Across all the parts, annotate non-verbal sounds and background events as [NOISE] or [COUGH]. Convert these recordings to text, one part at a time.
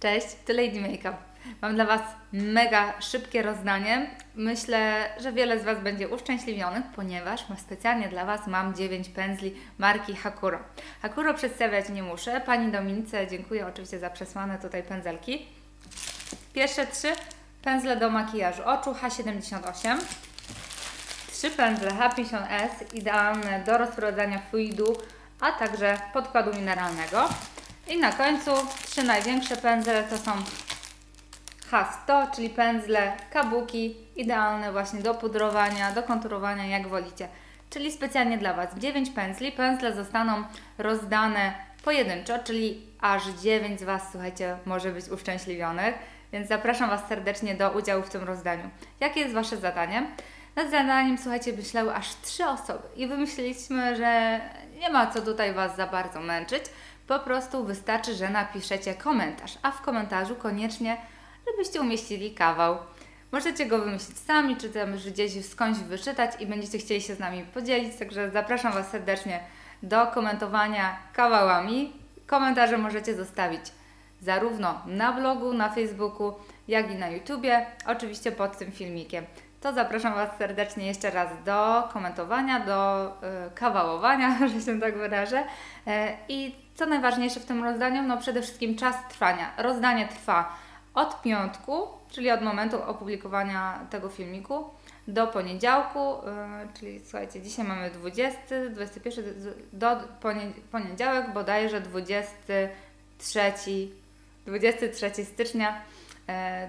Cześć, to Lady Makeup. Mam dla Was mega szybkie rozdanie. Myślę, że wiele z Was będzie uszczęśliwionych, ponieważ specjalnie dla Was mam 9 pędzli marki Hakuro. Hakuro przedstawiać nie muszę. Pani Dominice dziękuję oczywiście za przesłane tutaj pędzelki. Pierwsze trzy pędzle do makijażu oczu H78. Trzy pędzle H50S idealne do rozprowadzania fluidu, a także podkładu mineralnego. I na końcu trzy największe pędzle to są H100, czyli pędzle kabuki, idealne właśnie do pudrowania, do konturowania, jak wolicie. Czyli specjalnie dla Was 9 pędzli. Pędzle zostaną rozdane pojedynczo, czyli aż 9 z Was, słuchajcie, może być uszczęśliwionych. Więc zapraszam Was serdecznie do udziału w tym rozdaniu. Jakie jest Wasze zadanie? Nad zadaniem, słuchajcie, myślały aż trzy osoby i wymyśliliśmy, że nie ma co tutaj Was za bardzo męczyć. Po prostu wystarczy, że napiszecie komentarz, a w komentarzu koniecznie, żebyście umieścili kawał. Możecie go wymyślić sami, czy też gdzieś skądś wyczytać i będziecie chcieli się z nami podzielić, także zapraszam Was serdecznie do komentowania kawałami. Komentarze możecie zostawić zarówno na blogu, na Facebooku, jak i na YouTubie, oczywiście pod tym filmikiem. To zapraszam Was serdecznie jeszcze raz do komentowania, do y, kawałowania, [LAUGHS] że się tak wyrażę. E, I co najważniejsze w tym rozdaniu, no przede wszystkim czas trwania. Rozdanie trwa od piątku, czyli od momentu opublikowania tego filmiku, do poniedziałku, y, czyli słuchajcie, dzisiaj mamy 20, 21, do poniedziałek bodajże 23, 23 stycznia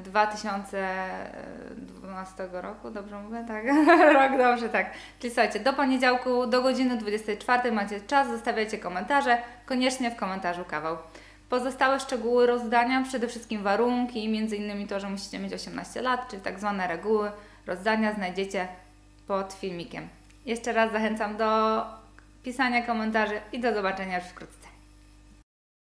2012 roku, dobrze mówię? Tak, [LAUGHS] rok dobrze, tak. Czyli słuchajcie, do poniedziałku do godziny 24 macie czas, zostawiajcie komentarze, koniecznie w komentarzu kawał. Pozostałe szczegóły rozdania, przede wszystkim warunki, między innymi to, że musicie mieć 18 lat, czyli tak zwane reguły rozdania znajdziecie pod filmikiem. Jeszcze raz zachęcam do pisania komentarzy i do zobaczenia już wkrótce.